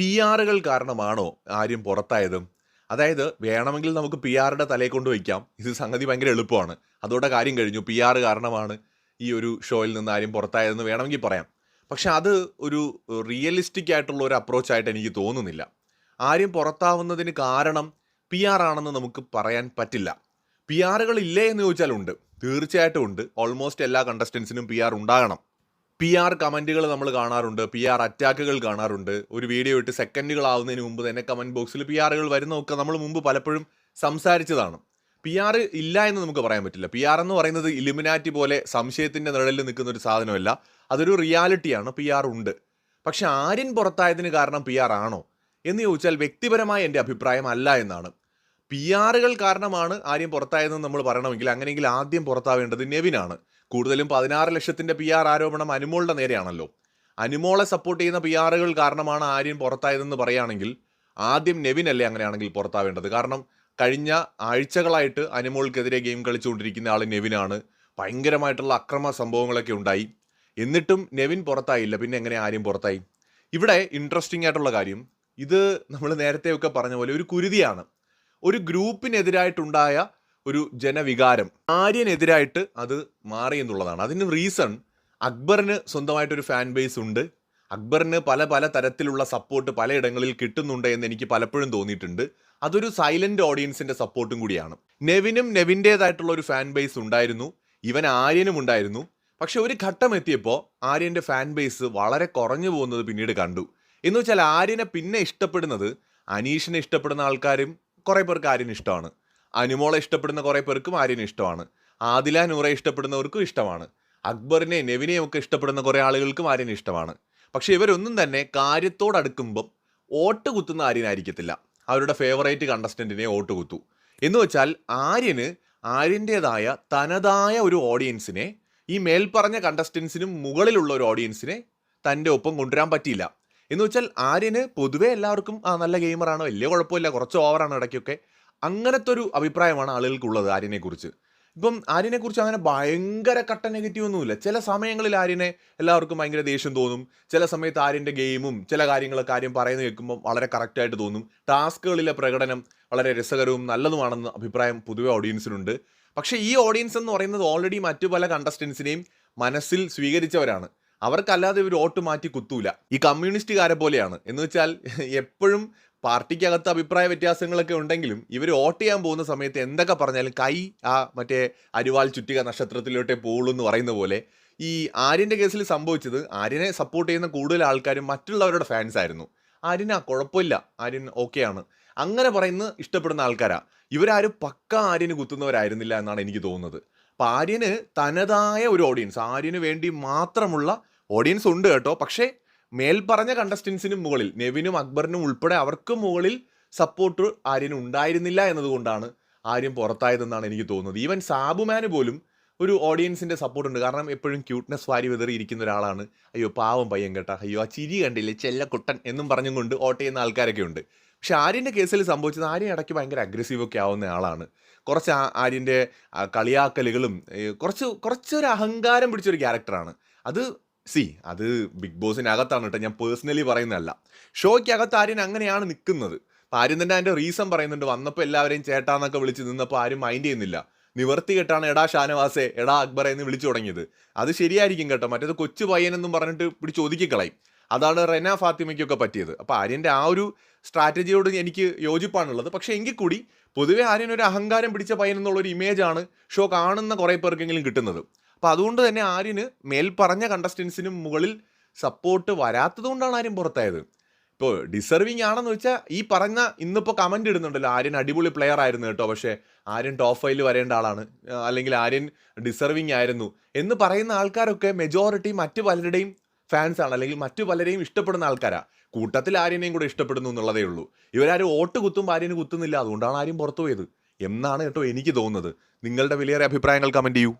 P ആറുകൾ കാരണമാണോ ആരും പുറത്തായതും? അതായത് വേണമെങ്കിൽ നമുക്ക് പി ആറുടെ തലയെ കൊണ്ട് വയ്ക്കാം. ഇത് സംഗതി ഭയങ്കര എളുപ്പമാണ്. അതോടെ കാര്യം കഴിഞ്ഞു. പി ആറ് കാരണമാണ് ഈ ഒരു ഷോയിൽ നിന്ന് ആരും പുറത്തായതെന്ന് വേണമെങ്കിൽ പറയാം. പക്ഷെ അത് ഒരു റിയലിസ്റ്റിക് ആയിട്ടുള്ള ഒരു അപ്രോച്ചായിട്ട് എനിക്ക് തോന്നുന്നില്ല. ആരും പുറത്താവുന്നതിന് കാരണം പി ആർ ആണെന്ന് നമുക്ക് പറയാൻ പറ്റില്ല. പി ആറുകൾ ഇല്ലേ എന്ന് ചോദിച്ചാൽ ഉണ്ട്. തീർച്ചയായിട്ടും ഉണ്ട്. ഓൾമോസ്റ്റ് എല്ലാ കണ്ടസ്റ്റൻസിനും പി ആർ ഉണ്ടാകണം. പി ആർ കമന്റുകൾ നമ്മൾ കാണാറുണ്ട് പി ആർ അറ്റാക്കുകൾ കാണാറുണ്ട്. ഒരു വീഡിയോ ഇട്ട് സെക്കൻഡുകളാവുന്നതിന് മുമ്പ് തന്നെ കമന്റ് ബോക്സിൽ പി ആറുകൾ വരുന്നതൊക്കെ നമ്മൾ മുമ്പ് പലപ്പോഴും സംസാരിച്ചതാണ്. പി ആർ ഇല്ല എന്ന് നമുക്ക് പറയാൻ പറ്റില്ല. പി ആർ എന്ന് പറയുന്നത് ഇലുമിനാറ്റി പോലെ സംശയത്തിന്റെ നിഴലിൽ നിൽക്കുന്ന ഒരു സാധനമല്ല. അതൊരു റിയാലിറ്റിയാണ് പി ആർ ഉണ്ട്. പക്ഷെ ആര്യൻ പുറത്തായതിന് കാരണം പി ആർ ആണോ എന്ന് ചോദിച്ചാൽ വ്യക്തിപരമായ എന്റെ അഭിപ്രായം അല്ല എന്നാണ്. പി ആറുകൾ കാരണമാണ് ആര്യം പുറത്തായതെന്ന് നമ്മൾ പറയണമെങ്കിൽ അങ്ങനെയെങ്കിൽ ആദ്യം പുറത്താവേണ്ടത് നെവിനാണ്. കൂടുതലും പതിനാറ് ലക്ഷത്തിന്റെ പി ആർ ആരോപണം അനുമോളുടെ നേരെയാണല്ലോ. അനുമോളെ സപ്പോർട്ട് ചെയ്യുന്ന പി ആറുകൾ കാരണമാണ് ആര്യൻ പുറത്തായതെന്ന് പറയുകയാണെങ്കിൽ ആദ്യം നെവിൻ അല്ലേ അങ്ങനെയാണെങ്കിൽ പുറത്താവേണ്ടത്. കാരണം കഴിഞ്ഞ ആഴ്ചകളായിട്ട് അനുമോൾക്കെതിരെ ഗെയിം കളിച്ചുകൊണ്ടിരിക്കുന്ന ആൾ നെവിനാണ്. ഭയങ്കരമായിട്ടുള്ള അക്രമ സംഭവങ്ങളൊക്കെ ഉണ്ടായി. എന്നിട്ടും നെവിൻ പുറത്തായില്ല. പിന്നെ എങ്ങനെ ആര്യം പുറത്തായി? ഇവിടെ ഇൻട്രസ്റ്റിംഗ് ആയിട്ടുള്ള കാര്യം. ഇത് നമ്മൾ നേരത്തെയൊക്കെ പറഞ്ഞ പോലെ ഒരു കുരുതിയാണ്. ഒരു ഗ്രൂപ്പിനെതിരായിട്ടുണ്ടായ ഒരു ജനവികാരം. ആര്യനെതിരായിട്ട് അത് മാറി എന്നുള്ളതാണ്. അതിന് റീസൺ അക്ബറിന് സ്വന്തമായിട്ടൊരു ഫാൻ ബേസ് ഉണ്ട്. അക്ബറിന് പല പല തരത്തിലുള്ള സപ്പോർട്ട് പലയിടങ്ങളിൽ കിട്ടുന്നുണ്ട് എന്ന് എനിക്ക് പലപ്പോഴും തോന്നിയിട്ടുണ്ട്. അതൊരു സൈലന്റ് ഓഡിയൻസിന്റെ സപ്പോർട്ടും കൂടിയാണ്. നെവിനും നെവിന്റെതായിട്ടുള്ള ഒരു ഫാൻ ബേസ് ഉണ്ടായിരുന്നു. ഇവൻ ആര്യനും ഉണ്ടായിരുന്നു. പക്ഷെ ഒരു ഘട്ടം എത്തിയപ്പോൾ ആര്യന്റെ ഫാൻ ബേസ് വളരെ കുറഞ്ഞു പോകുന്നത് പിന്നീട് കണ്ടു. എന്ന് വെച്ചാൽ ആര്യനെ പിന്നെ ഇഷ്ടപ്പെടുന്നത് അനീഷിനെ ഇഷ്ടപ്പെടുന്ന ആൾക്കാരും കുറേ പേർക്ക് ആര്യനെ ഇഷ്ടമാണ്. അനുമോളെ ഇഷ്ടപ്പെടുന്ന കുറേ പേർക്കും ആര്യനെ ഇഷ്ടമാണ്. ആദില നൂറെ ഇഷ്ടപ്പെടുന്നവർക്കും ഇഷ്ടമാണ്. അക്ബറിനെ നെവിനെയും ഒക്കെ ഇഷ്ടപ്പെടുന്ന കുറേ ആളുകൾക്കും ആര്യനെ ഇഷ്ടമാണ്. പക്ഷേ ഇവരൊന്നും തന്നെ കാര്യത്തോടടുക്കുമ്പം വോട്ട് കുത്തുന്ന ആര്യനായിരിക്കത്തില്ല. അവരുടെ ഫേവറേറ്റ് കണ്ടസ്റ്റന്റിനെ വോട്ട് കുത്തു. എന്ന് വെച്ചാൽ ആര്യന് ആര്യന്റേതായ തനതായ ഒരു ഓഡിയൻസിനെ ഈ മേൽപ്പറഞ്ഞ കണ്ടസ്റ്റൻസിനും മുകളിലുള്ള ഒരു ഓഡിയൻസിനെ തന്റെ ഒപ്പം കൊണ്ടുവരാൻ പറ്റിയില്ല. എന്ന് വെച്ചാൽ ആര്യന് പൊതുവെ എല്ലാവർക്കും ആ നല്ല ഗെയിമറാണ്. വലിയ കുഴപ്പമില്ല. കുറച്ച് ഓവറാണ് ഇടയ്ക്കൊക്കെ. അങ്ങനത്തെ ഒരു അഭിപ്രായമാണ് ആളുകൾക്കുള്ളത് ആര്യനെക്കുറിച്ച്. ഇപ്പം ആര്യനെക്കുറിച്ച് അങ്ങനെ ഭയങ്കര കട്ട നെഗറ്റീവ് ഒന്നുമില്ല. ചില സമയങ്ങളിൽ ആര്യനെ എല്ലാവർക്കും ഭയങ്കര ദേഷ്യം തോന്നും. ചില സമയത്ത് ആര്യന്റെ ഗെയിമും ചില കാര്യങ്ങളൊക്കെ ആര്യം പറയുന്നത് കേൾക്കുമ്പോൾ വളരെ കറക്റ്റായിട്ട് തോന്നും. ടാസ്കുകളിലെ പ്രകടനം വളരെ രസകരവും നല്ലതുമാണെന്ന് അഭിപ്രായം പൊതുവെ ഓഡിയൻസിനുണ്ട് പക്ഷേ ഈ ഓഡിയൻസ് എന്ന് പറയുന്നത് ഓൾറെഡി മറ്റു പല കണ്ടസ്റ്റൻസിനെയും മനസ്സിൽ സ്വീകരിച്ചവരാണ്. അവർക്കല്ലാതെ ഇവർ വോട്ട് മാറ്റി കുത്തൂല. ഈ കമ്മ്യൂണിസ്റ്റുകാരെ പോലെയാണ്. എന്ന് വെച്ചാൽ എപ്പോഴും പാർട്ടിക്കകത്ത് അഭിപ്രായ വ്യത്യാസങ്ങളൊക്കെ ഉണ്ടെങ്കിലും ഇവർ വോട്ട് ചെയ്യാൻ പോകുന്ന സമയത്ത് എന്തൊക്കെ പറഞ്ഞാലും കൈ ആ മറ്റേ അരിവാൾ ചുറ്റിക നക്ഷത്രത്തിലോട്ടേ പോകുള്ളൂ എന്ന് പറയുന്ന പോലെ ഈ ആര്യന്റെ കേസിൽ സംഭവിച്ചത് ആര്യനെ സപ്പോർട്ട് ചെയ്യുന്ന കൂടുതൽ ആൾക്കാരും മറ്റുള്ളവരുടെ ഫാൻസ് ആയിരുന്നു. ആര്യന് ആ കുഴപ്പമില്ല. ആര്യൻ ഓക്കെയാണ് അങ്ങനെ പറയുന്ന ഇഷ്ടപ്പെടുന്ന ആൾക്കാരാ. ഇവരാരും പക്ക ആര്യന് കുത്തുന്നവരായിരുന്നില്ല എന്നാണ് എനിക്ക് തോന്നുന്നത്. അപ്പം ആര്യന് തനതായ ഒരു ഓഡിയൻസ് ആര്യന് വേണ്ടി മാത്രമുള്ള ഓഡിയൻസ് ഉണ്ട് കേട്ടോ. പക്ഷേ മേൽപ്പറഞ്ഞ കണ്ടസ്റ്റൻസിനും മുകളിൽ നെവിനും അക്ബറിനും ഉൾപ്പെടെ അവർക്ക് മുകളിൽ സപ്പോർട്ട് ആര്യന് ഉണ്ടായിരുന്നില്ല എന്നതുകൊണ്ടാണ് ആര്യം പുറത്തായതെന്നാണ് എനിക്ക് തോന്നുന്നത്. ഈവൻ സാബുമാന് പോലും ഒരു ഓഡിയൻസിന്റെ സപ്പോർട്ട് ഉണ്ട്. കാരണം എപ്പോഴും ക്യൂട്ട്നെസ് വാരി വിതറി ഇരിക്കുന്ന ഒരാളാണ്. അയ്യോ പാവം പയ്യൻ കേട്ടാ. അയ്യോ ആ ചിരി കണ്ടില്ലേ? ചെല്ല കുട്ടൻ എന്നും പറഞ്ഞും കൊണ്ട് വോട്ട് ചെയ്യുന്ന ആൾക്കാരൊക്കെ ഉണ്ട്. പക്ഷെ ആര്യന്റെ കേസിൽ സംഭവിച്ചത് ആര്യൻ ഇടയ്ക്ക് ഭയങ്കര അഗ്രസീവ് ഒക്കെ ആവുന്ന ആളാണ്. കുറച്ച് ആര്യന്റെ കളിയാക്കലുകളും കുറച്ച് കുറച്ചൊരു അഹങ്കാരം പിടിച്ചൊരു ക്യാരക്ടറാണ് അത് സി അത് ബിഗ് ബോസിനകത്താണ് കേട്ടോ. ഞാൻ പേഴ്സണലി പറയുന്നതല്ല. ഷോയ്ക്കകത്ത് ആര്യൻ അങ്ങനെയാണ് നിൽക്കുന്നത് ആര്യൻ തന്നെ അതിന്റെ റീസൺ പറയുന്നുണ്ട്. വന്നപ്പോൾ എല്ലാവരെയും ചേട്ടാന്നൊക്കെ വിളിച്ച് നിന്നപ്പോൾ ആരും മൈൻഡ് ചെയ്യുന്നില്ല. നിവർത്തി കെട്ടാണ് എടാ ഷാനവാസെ എടാ അക്ബറെ എന്ന് വിളിച്ചു തുടങ്ങിയത്. അത് ശരിയായിരിക്കും കേട്ടോ. മറ്റേത് കൊച്ചു പയ്യനെന്നും പറഞ്ഞിട്ട് പിടിച്ച് ഒതുക്കിക്കളയും അതാണ് റെന ഫാത്തിമയ്ക്കൊക്കെ പറ്റിയത്. അപ്പോൾ ആര്യന്റെ ആ ഒരു സ്ട്രാറ്റജിയോട് എനിക്ക് യോജിപ്പാണുള്ളത്. പക്ഷേ എങ്കിൽ കൂടി പൊതുവെ ആര്യൻ ഒരു അഹങ്കാരം പിടിച്ച പയ്യൻ എന്നുള്ള ഒരു ഇമേജാണ് ഷോ കാണുന്ന കുറേ പേർക്കെങ്കിലും കിട്ടുന്നത്. അപ്പോൾ അതുകൊണ്ട് തന്നെ ആര്യന് മേൽപ്പറഞ്ഞ കണ്ടസ്റ്റൻസിനും മുകളിൽ സപ്പോർട്ട് വരാത്തത് കൊണ്ടാണ് ആര്യൻ പുറത്തായത്. ഇപ്പോൾ ഡിസർവിങ് ആണെന്ന് വെച്ചാൽ ഈ പറഞ്ഞ ഇന്നിപ്പോൾ കമന്റ് ഇടുന്നുണ്ടല്ലോ ആര്യൻ അടിപൊളി പ്ലെയർ ആയിരുന്നു കേട്ടോ പക്ഷേ ആര്യൻ ടോപ്പ് ഫൈവിൽ വരേണ്ട ആളാണ്. അല്ലെങ്കിൽ ആര്യൻ ഡിസർവിങ് ആയിരുന്നു എന്ന് പറയുന്ന ആൾക്കാരൊക്കെ മെജോറിറ്റി മറ്റു പലരുടെയും ഫാൻസ് ആണ് അല്ലെങ്കിൽ മറ്റു പലരെയും ഇഷ്ടപ്പെടുന്ന ആൾക്കാരാണ് കൂട്ടത്തിൽ ആര്യനെയും കൂടെ ഇഷ്ടപ്പെടുന്നു എന്നുള്ളതേ ഉള്ളൂ. ഇവരാരും വോട്ട് കുത്തുമ്പോൾ ആര്യന് കുത്തുന്നില്ല അതുകൊണ്ടാണ് ആര്യം പുറത്തു പോയത് എന്നാണ് കേട്ടോ എനിക്ക് തോന്നുന്നത്. നിങ്ങളുടെ വിലയേറെ അഭിപ്രായങ്ങൾ കമന്റ് ചെയ്യൂ.